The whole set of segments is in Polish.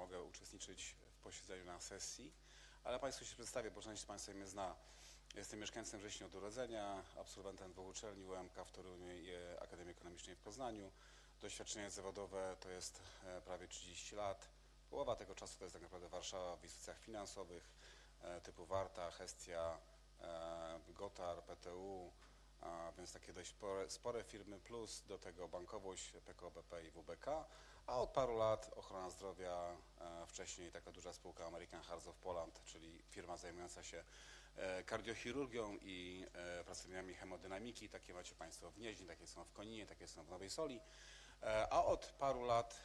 mogę uczestniczyć w posiedzeniu na sesji, ale Państwu się przedstawię, bo część z Państwa mnie zna. Jestem mieszkańcem Wrześni od urodzenia, absolwentem dwóch uczelni, UMK w Toruniu i Akademii Ekonomicznej w Poznaniu. Doświadczenie zawodowe to jest e, prawie 30 lat. Połowa tego czasu to jest tak naprawdę Warszawa w instytucjach finansowych e, typu Warta, Hestia, e, Gotar, PTU, więc takie dość spore, spore firmy, plus do tego bankowość PKO BP i WBK, a od paru lat ochrona zdrowia, e, wcześniej taka duża spółka American Hearts of Poland, czyli firma zajmująca się e, kardiochirurgią i e, pracowniami hemodynamiki, takie macie Państwo w Gnieźnie, takie są w Koninie, takie są w Nowej Soli. A od paru lat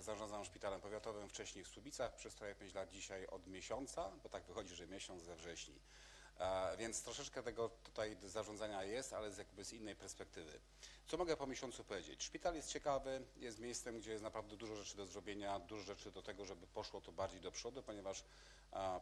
zarządzam szpitalem powiatowym, wcześniej w Słubicach, przez prawie 5 lat, dzisiaj od miesiąca, bo tak wychodzi, że miesiąc we wrześni. Więc troszeczkę tego tutaj zarządzania jest, ale z jakby z innej perspektywy. Co mogę po miesiącu powiedzieć? Szpital jest ciekawy, jest miejscem, gdzie jest naprawdę dużo rzeczy do zrobienia, dużo rzeczy do tego, żeby poszło to bardziej do przodu, ponieważ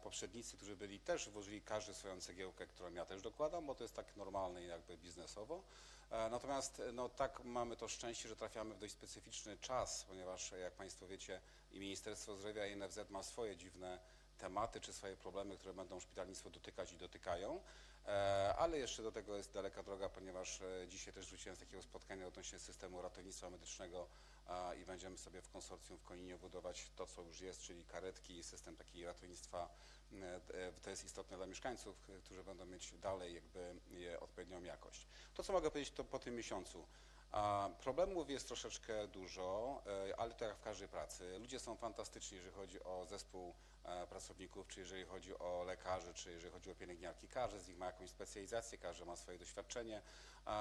poprzednicy, którzy byli, też włożyli każdy swoją cegiełkę, którą ja też dokładam, bo to jest tak normalne jakby biznesowo. Natomiast no, tak mamy to szczęście, że trafiamy w dość specyficzny czas, ponieważ jak Państwo wiecie i Ministerstwo Zdrowia i NFZ ma swoje dziwne tematy czy swoje problemy, które będą szpitalnictwo dotykać i dotykają, E, ale jeszcze do tego jest daleka droga, ponieważ e, dzisiaj też wróciłem z takiego spotkania odnośnie systemu ratownictwa medycznego i będziemy sobie w konsorcjum w Koninie budować to, co już jest, czyli karetki, system takiego ratownictwa. e, To jest istotne dla mieszkańców, którzy będą mieć dalej jakby odpowiednią jakość. To, co mogę powiedzieć to po tym miesiącu. Problemów jest troszeczkę dużo, e, ale to jak w każdej pracy. Ludzie są fantastyczni, jeżeli chodzi o zespół e, pracowników, czy jeżeli chodzi o lekarzy, czy jeżeli chodzi o pielęgniarki. Każdy z nich ma jakąś specjalizację, każdy ma swoje doświadczenie.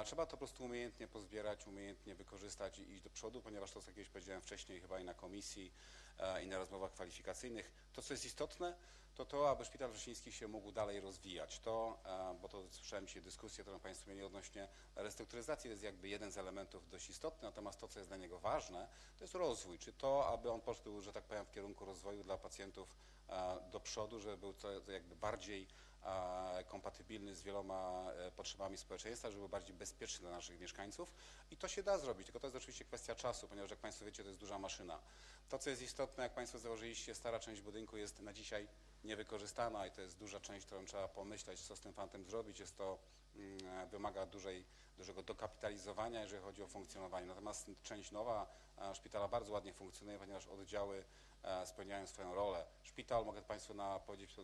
Trzeba to po prostu umiejętnie pozbierać, umiejętnie wykorzystać i iść do przodu, ponieważ to, co kiedyś powiedziałem wcześniej, chyba i na komisji, e, i na rozmowach kwalifikacyjnych, to, co jest istotne, to to, aby Szpital Wrzesiński się mógł dalej rozwijać. To, e, bo to słyszałem dzisiaj dyskusję, którą Państwo mieli odnośnie restrukturyzacji, to jest jakby jeden z elementów dość istotny, natomiast to, co jest dla niego ważne, to jest rozwój, czy to, aby on poszedł, że tak powiem, w kierunku rozwoju dla pacjentów e, do przodu, żeby był to jakby bardziej e, kompatybilny z wieloma potrzebami społeczeństwa, żeby był bardziej bezpieczny dla naszych mieszkańców? I to się da zrobić, tylko to jest oczywiście kwestia czasu, ponieważ jak Państwo wiecie, to jest duża maszyna. To, co jest istotne, jak Państwo założyliście, stara część budynku jest na dzisiaj niewykorzystana i to jest duża część, którą trzeba pomyśleć, co z tym fantem zrobić. Jest to, mm, wymaga dużej, dużego dokapitalizowania, jeżeli chodzi o funkcjonowanie. Natomiast część nowa e, szpitala bardzo ładnie funkcjonuje, ponieważ oddziały e, spełniają swoją rolę. Szpital, mogę Państwu na,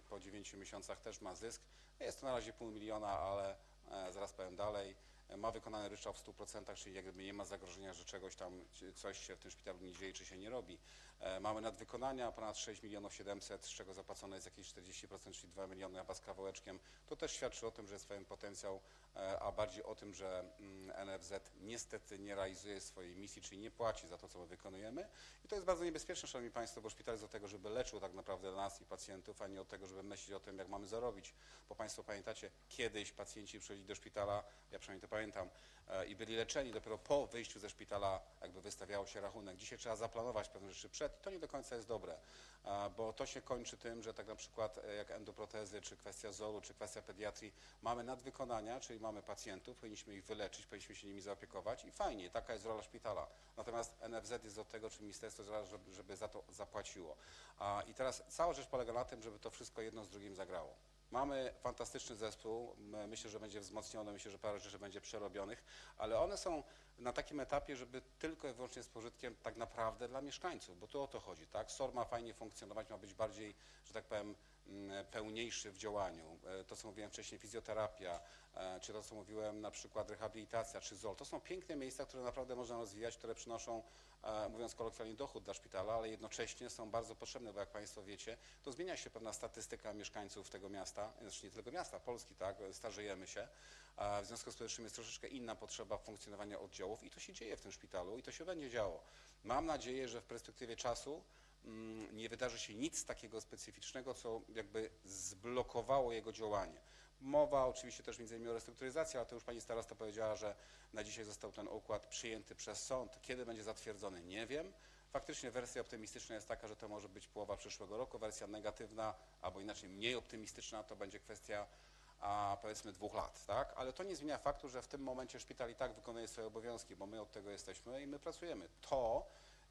po 9 miesiącach też ma zysk. Jest to na razie pół miliona, ale e, zaraz powiem dalej. E, Ma wykonany ryczałt w 100%, czyli jakby nie ma zagrożenia, że czegoś tam, coś się w tym szpitalu nie dzieje, czy się nie robi. E, Mamy nadwykonania ponad 6 milionów 700, z czego zapłacone jest jakieś 40%, czyli 2 miliony chyba z kawałeczkiem. To też świadczy o tym, że jest pewien potencjał, a bardziej o tym, że mm, NFZ niestety nie realizuje swojej misji, czyli nie płaci za to, co my wykonujemy. I to jest bardzo niebezpieczne, Szanowni Państwo, bo szpital jest do tego, żeby leczył tak naprawdę nas i pacjentów, a nie od tego, żeby myśleć o tym, jak mamy zarobić. Bo Państwo pamiętacie, kiedyś pacjenci przyszli do szpitala, ja przynajmniej to pamiętam, e, i byli leczeni. Dopiero po wyjściu ze szpitala jakby wystawiało się rachunek. Dzisiaj trzeba zaplanować pewne rzeczy przed i to nie do końca jest dobre, e, bo to się kończy tym, że tak na przykład e, jak endoprotezy, czy kwestia ZOL-u, czy kwestia pediatrii, mamy nadwykonania, czyli mamy pacjentów, powinniśmy ich wyleczyć, powinniśmy się nimi zaopiekować i fajnie, taka jest rola szpitala. Natomiast NFZ jest od tego, czy Ministerstwo Zdrowia, żeby, za to zapłaciło. I teraz cała rzecz polega na tym, żeby to wszystko jedno z drugim zagrało. Mamy fantastyczny zespół, my- myślę, że będzie wzmocniony, myślę, że parę rzeczy będzie przerobionych, ale one są na takim etapie, żeby tylko i wyłącznie z pożytkiem tak naprawdę dla mieszkańców, bo tu o to chodzi, tak? SOR ma fajnie funkcjonować, ma być bardziej, że tak powiem, mm, pełniejszy w działaniu. E, To, co mówiłem wcześniej, fizjoterapia, e, czy to, co mówiłem, na przykład rehabilitacja, czy ZOL, to są piękne miejsca, które naprawdę można rozwijać, które przynoszą, e, mówiąc kolokwialnie, dochód dla szpitala, ale jednocześnie są bardzo potrzebne, bo jak Państwo wiecie, to zmienia się pewna statystyka mieszkańców tego miasta, znaczy nie tylko miasta, Polski, tak, starzejemy się, w związku z powyższym jest troszeczkę inna potrzeba funkcjonowania i to się dzieje w tym szpitalu i to się będzie działo. Mam nadzieję, że w perspektywie czasu mm, nie wydarzy się nic takiego specyficznego, co jakby zblokowało jego działanie. Mowa oczywiście też między innymi o restrukturyzacji, ale to już pani starosta powiedziała, że na dzisiaj został ten układ przyjęty przez sąd. Kiedy będzie zatwierdzony, nie wiem. Faktycznie wersja optymistyczna jest taka, że to może być połowa przyszłego roku, wersja negatywna, albo inaczej mniej optymistyczna, to będzie kwestia a powiedzmy dwóch lat, tak? Ale to nie zmienia faktu, że w tym momencie szpital i tak wykonuje swoje obowiązki, bo my od tego jesteśmy i my pracujemy. To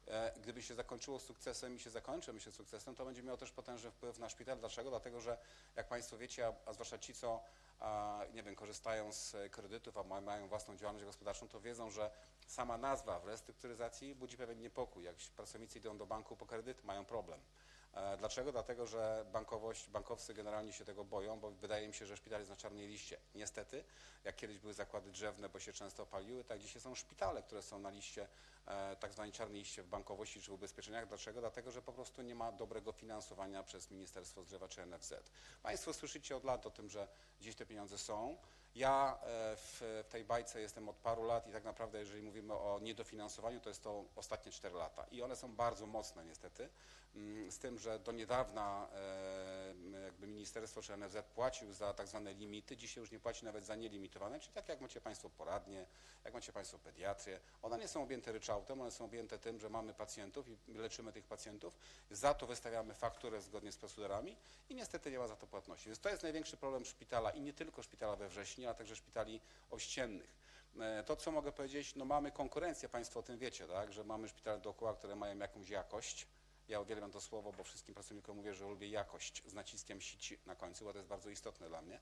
E, Gdyby się zakończyło sukcesem i się zakończy, myślę, sukcesem, to będzie miało też potężny wpływ na szpital. Dlaczego? Dlatego, że jak Państwo wiecie, a, a zwłaszcza ci, co a, nie wiem, korzystają z e, kredytów, a ma- mają własną działalność gospodarczą, to wiedzą, że sama nazwa w restrukturyzacji budzi pewien niepokój. Jak pracownicy idą do banku po kredyt, mają problem. E, Dlaczego? Dlatego, że bankowość, bankowcy generalnie się tego boją, bo wydaje mi się, że szpital jest na czarnej liście. Niestety, jak kiedyś były zakłady drzewne, bo się często paliły, tak dzisiaj są szpitale, które są na liście, e, tak zwanej czarnej liście w bankowości czy w ubezpieczeniach. Dlaczego? Dlatego, że po prostu nie ma dobrego finansowania przez Ministerstwo Zdrowia czy NFZ. Państwo słyszycie od lat o tym, że gdzieś te pieniądze są. Ja e, w, tej bajce jestem od paru lat i tak naprawdę, jeżeli mówimy o niedofinansowaniu, to jest to ostatnie 4 lata. I one są bardzo mocne niestety, Mm, z tym, że do niedawna e, jakby ministerstwo czy NFZ płacił za tak zwane limity, dzisiaj już nie płaci nawet za nielimitowane, czyli tak jak macie Państwo poradnie, jak macie Państwo pediatrię, one nie są objęte ryczałtem, one są objęte tym, że mamy pacjentów i leczymy tych pacjentów, za to wystawiamy fakturę zgodnie z procedurami i niestety nie ma za to płatności. Więc to jest największy problem szpitala i nie tylko szpitala we wrześniu, a także szpitali ościennych. E, To, co mogę powiedzieć, no mamy konkurencję, Państwo o tym wiecie, tak, że mamy szpitale dookoła, które mają jakąś jakość. Ja uwielbiam to słowo, bo wszystkim pracownikom mówię, że lubię jakość z naciskiem sici na końcu, bo to jest bardzo istotne dla mnie,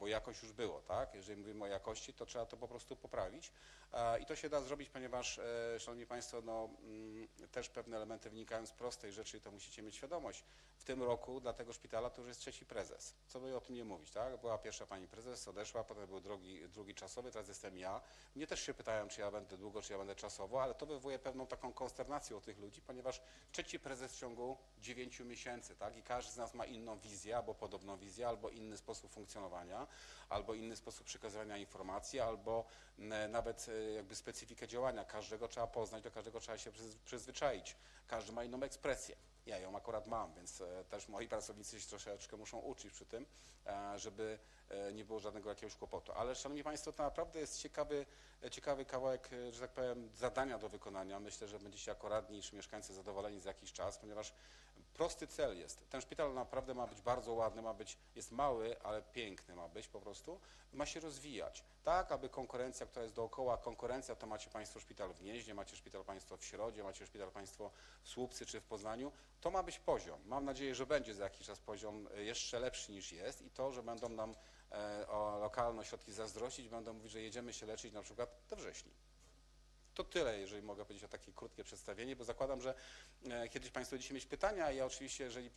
bo jakość już było, tak? Jeżeli mówimy o jakości, to trzeba to po prostu poprawić E, i to się da zrobić, ponieważ, e, Szanowni Państwo, no, mm, też pewne elementy wynikają z prostej rzeczy i to musicie mieć świadomość. W tym roku dla tego szpitala to już jest trzeci prezes. Co by o tym nie mówić, tak? Była pierwsza pani prezes, odeszła, potem był drugi, drugi czasowy, teraz jestem ja. Mnie też się pytają, czy ja będę długo, czy ja będę czasowo, ale to wywołuje pewną taką konsternację u tych ludzi, ponieważ trzeci prezes w ciągu dziewięciu miesięcy, tak? I każdy z nas ma inną wizję, albo podobną wizję, albo inny sposób funkcjonowania, albo inny sposób przekazywania informacji, albo m, nawet e, jakby specyfikę działania. Każdego trzeba poznać, do każdego trzeba się przyz- przyzwyczaić. Każdy ma inną ekspresję. Ja ją akurat mam, więc e, też moi pracownicy się troszeczkę muszą uczyć przy tym, e, żeby e, nie było żadnego jakiegoś kłopotu. Ale Szanowni Państwo, to naprawdę jest ciekawy, e, ciekawy kawałek, e, że tak powiem, zadania do wykonania. Myślę, że będziecie jako radni czy mieszkańcy zadowoleni za jakiś czas, ponieważ prosty cel jest. Ten szpital naprawdę ma być bardzo ładny, ma być, jest mały, ale piękny ma być po prostu. Ma się rozwijać, tak aby konkurencja, która jest dookoła, konkurencja to macie Państwo szpital w Gnieźnie, macie szpital Państwo w Środzie, macie szpital Państwo w Słupcy czy w Poznaniu. To ma być poziom. Mam nadzieję, że będzie za jakiś czas poziom e, jeszcze lepszy niż jest i to, że będą nam e, o lokalne ośrodki zazdrościć, będą mówić, że jedziemy się leczyć na przykład do wrześni. To tyle, jeżeli mogę powiedzieć o takie krótkie przedstawienie, bo zakładam, że e, kiedyś Państwo będziecie mieć pytania. Ja oczywiście, jeżeli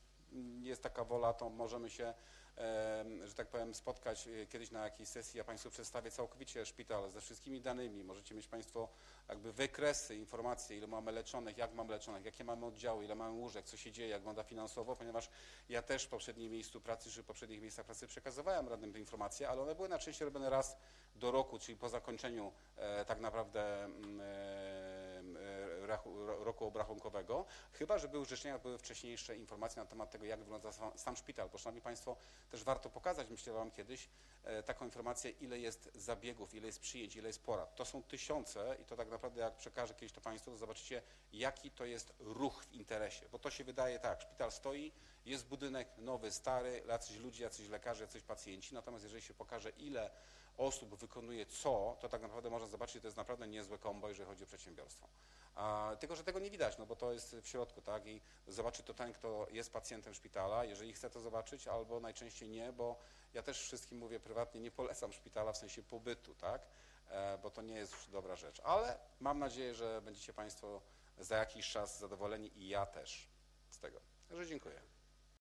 jest taka wola, to możemy się, e, że tak powiem, spotkać e, kiedyś na jakiejś sesji. Ja Państwu przedstawię całkowicie szpital ze wszystkimi danymi. Możecie mieć Państwo jakby wykresy, informacje, ile mamy leczonych, jak mamy leczonych, jakie mamy oddziały, ile mamy łóżek, co się dzieje, jak wygląda finansowo, ponieważ ja też w poprzednim miejscu pracy czy w poprzednich miejscach pracy przekazywałem radnym te informacje, ale one były najczęściej robione raz do roku, czyli po zakończeniu e, tak naprawdę roku obrachunkowego, chyba że były urzecznienia, były wcześniejsze informacje na temat tego, jak wygląda sam, szpital. Bo Szanowni Państwo, też warto pokazać, myślę kiedyś, e, taką informację, ile jest zabiegów, ile jest przyjęć, ile jest porad. To są tysiące i to tak naprawdę jak przekażę kiedyś to Państwu, to zobaczycie, jaki to jest ruch w interesie. Bo to się wydaje tak, szpital stoi, jest budynek nowy, stary, jacyś ludzie, jacyś lekarze, jacyś pacjenci, natomiast jeżeli się pokaże, ile osób wykonuje co, to tak naprawdę można zobaczyć, to jest naprawdę niezłe kombo, jeżeli chodzi o przedsiębiorstwo. A, tylko, że tego nie widać, no bo to jest w środku, tak? I zobaczy to ten, kto jest pacjentem szpitala, jeżeli chce to zobaczyć, albo najczęściej nie, bo ja też wszystkim mówię prywatnie, nie polecam szpitala w sensie pobytu, tak? E, bo to nie jest już dobra rzecz. Ale mam nadzieję, że będziecie Państwo za jakiś czas zadowoleni i ja też z tego. Także dziękuję.